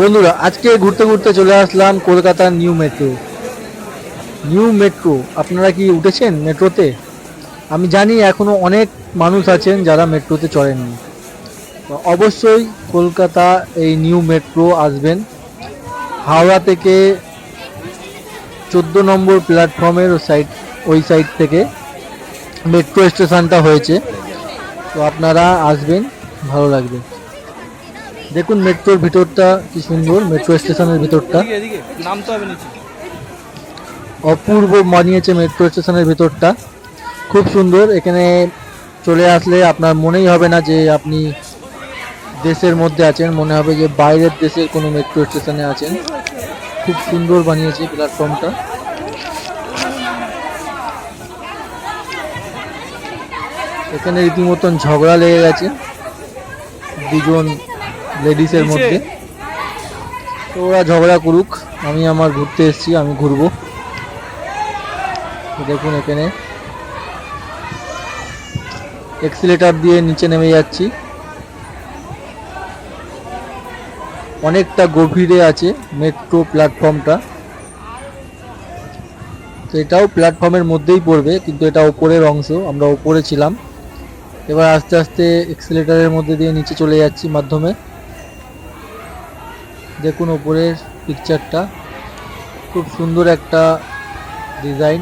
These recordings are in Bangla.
বন্ধুরা, আজকে ঘুরতে ঘুরতে চলে আসলাম কলকাতার নিউ মেট্রো। নিউ মেট্রো, আপনারা কি উঠেছেন মেট্রোতে? আমি জানি এখনও অনেক মানুষ আছেন যারা মেট্রোতে চড়েননি। অবশ্যই কলকাতা এই নিউ মেট্রো আসবেন। হাওড়া থেকে চোদ্দ নম্বর প্ল্যাটফর্মের সাইড, ওই সাইড থেকে মেট্রো স্টেশনটা হয়েছে। তো আপনারা আসবেন, ভালো লাগবে। দেখুন মেট্রোর ভিতরটা কি সুন্দর মেট্রো স্টেশনের ভিতরটা। অপূর্ব মানিয়েছে মেট্রো স্টেশনের ভিতরটা। খুব সুন্দর এখানে চলে আসলে আপনার মনেই হবে না যে আপনি দেশের মধ্যে আছেন মনে হবে যে বাইরের দেশের কোনো মেট্রো স্টেশনে আছেন। খুব সুন্দর বানিয়েছে প্ল্যাটফর্মটা। এখানে রীতিমতন ঝগড়া লেগে গেছে। দুজন লেডিসের মধ্যে। তো ওরা ঝগড়া করুক আমি আমার ঘুরতে এসেছি আমি ঘুরবো। দেখুন এখানে। এক্সিলেটার দিয়ে নিচে নেমে যাচ্ছি। অনেকটা গভীরে আছে মেট্রো প্ল্যাটফর্মটা তো এটাও প্ল্যাটফর্মের মধ্যেই পড়বে কিন্তু এটা ওপরের অংশ আমরা ওপরে ছিলাম। এবার আস্তে আস্তে এক্সিলেটারের মধ্যে দিয়ে নিচে চলে যাচ্ছি মাধ্যমে। দেখুন ওপরের পিকচারটা খুব সুন্দর একটা ডিজাইন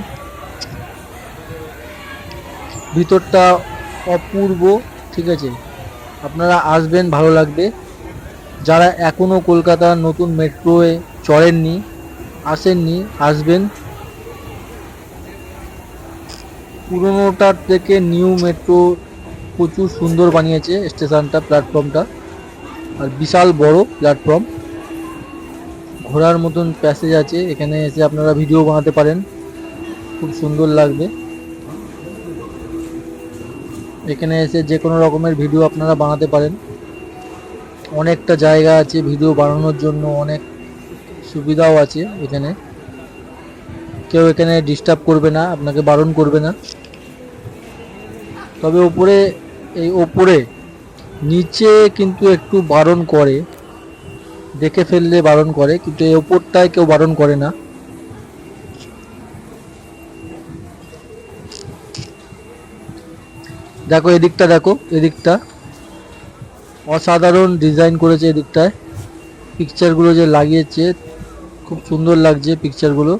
ভিতরটা অপূর্ব, ঠিক আছে? আপনারা আসবেন, ভালো লাগবে। যারা এখনও কলকাতার নতুন মেট্রোয়ে চড়েননি, আসেননি, আসবেন। পুরোনোটার থেকে নিউ মেট্রো প্রচুর সুন্দর বানিয়েছে স্টেশনটা প্ল্যাটফর্মটা আর বিশাল বড় প্ল্যাটফর্ম ঘোরার মতন প্যাসেজ আছে, এখানে এসে আপনারা ভিডিও বানাতে পারেন। খুব সুন্দর লাগবে। এখানে এসে যে কোনো রকমের ভিডিও আপনারা বানাতে পারেন। অনেকটা জায়গা আছে ভিডিও বানানোর জন্য, অনেক সুবিধাও আছে এখানে। কেউ এখানে ডিস্টার্ব করবে না, আপনাকে বারণ করবে না। তবে ওপরে এই ওপরে নিচে কিন্তু একটু বারণ করে। দেখে ফেললে বারণ করে, কিন্তু এই ওপরটায় কেউ বারণ করে না। দেখো, এদিকটা দেখো, এদিকটা। অসাধারণ ডিজাইন করেছে এদিকটায়। পিকচারগুলো যে লাগিয়েছে, খুব সুন্দর লাগছে পিকচারগুলো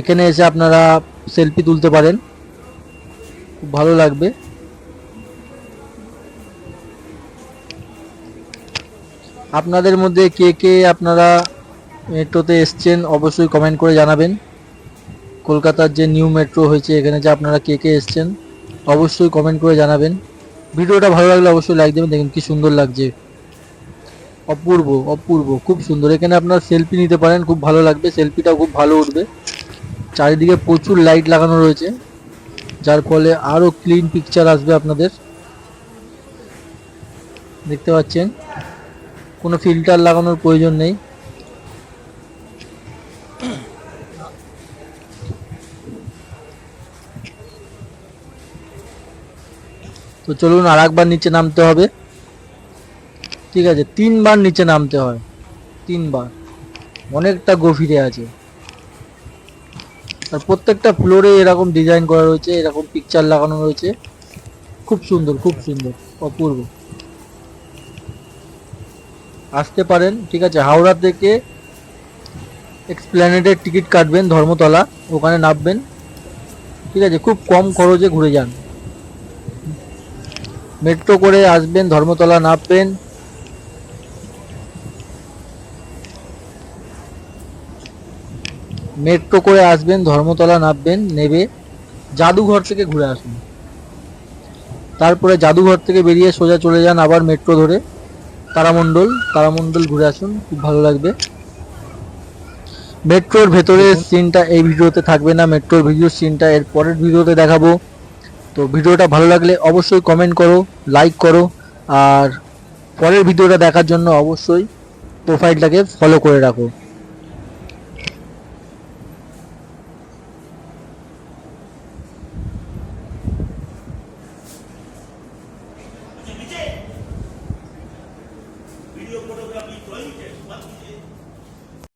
এখানে এসে আপনারা সেলফি তুলতে পারেন। খুব ভালো লাগবে। আপনাদের মধ্যে কে কে আপনারা মেট্রোতে এসছেন অবশ্যই কমেন্ট করে জানাবেন। কলকাতার যে নিউ মেট্রো হয়েছে, এখানে যে আপনারা কে কে এসছেন, অবশ্যই কমেন্ট করে জানাবেন। ভিডিওটা ভালো লাগলে অবশ্যই লাইক দেবেন, দেখুন কি সুন্দর লাগছে। অপূর্ব অপূর্ব, খুব সুন্দর। এখানে আপনার সেলফি নিতে পারেন, খুব ভালো লাগবে। সেলফিটাও খুব ভালো উঠবে। চারিদিকে প্রচুর লাইট লাগানো রয়েছে। যার ফলে আরও ক্লিন পিকচার আসবে আপনাদের। দেখতে পাচ্ছেন? কোনো ফিল্টার লাগানোর প্রয়োজন নেই। তো চলুন আর একবার নিচে নামতে হবে। ঠিক আছে, তিনবার নিচে নামতে হয়। তিনবার। অনেকটা গভীরে আছে। আর প্রত্যেকটা ফ্লোরে এরকম ডিজাইন করা রয়েছে, এরকম পিকচার লাগানো রয়েছে। খুব সুন্দর খুব সুন্দর, অপূর্ব। আসতে পারেন, ঠিক আছে? হাওড়া থেকে এক্সপ্ল্যানেডের টিকিট কাটবেন ধর্মতলা, ওখানে নামবেন। ঠিক আছে? খুব কম খরচে ঘুরে যান। মেট্রো করে আসবেন, ধর্মতলা নামবেন। মেট্রো করে আসবেন, ধর্মতলা নামবেন, নেবে। জাদুঘর থেকে ঘুরে আসুন। তারপরে জাদুঘর থেকে বেরিয়ে সোজা চলে যান আবার মেট্রো ধরে। তারামণ্ডল তারামণ্ডল ঘুরে আসুন খুব ভালো লাগবে। মেট্রোর ভেতরের সিনটা এই ভিডিওতে থাকবে না মেট্রোর ভিডিও সিনটা এর পরের ভিডিওতে দেখাবো। তো ভিডিওটা ভালো লাগলে অবশ্যই কমেন্ট করো লাইক করো আর পরের ভিডিওটা দেখার জন্য অবশ্যই প্রোফাইলটাকে ফলো করে রাখো।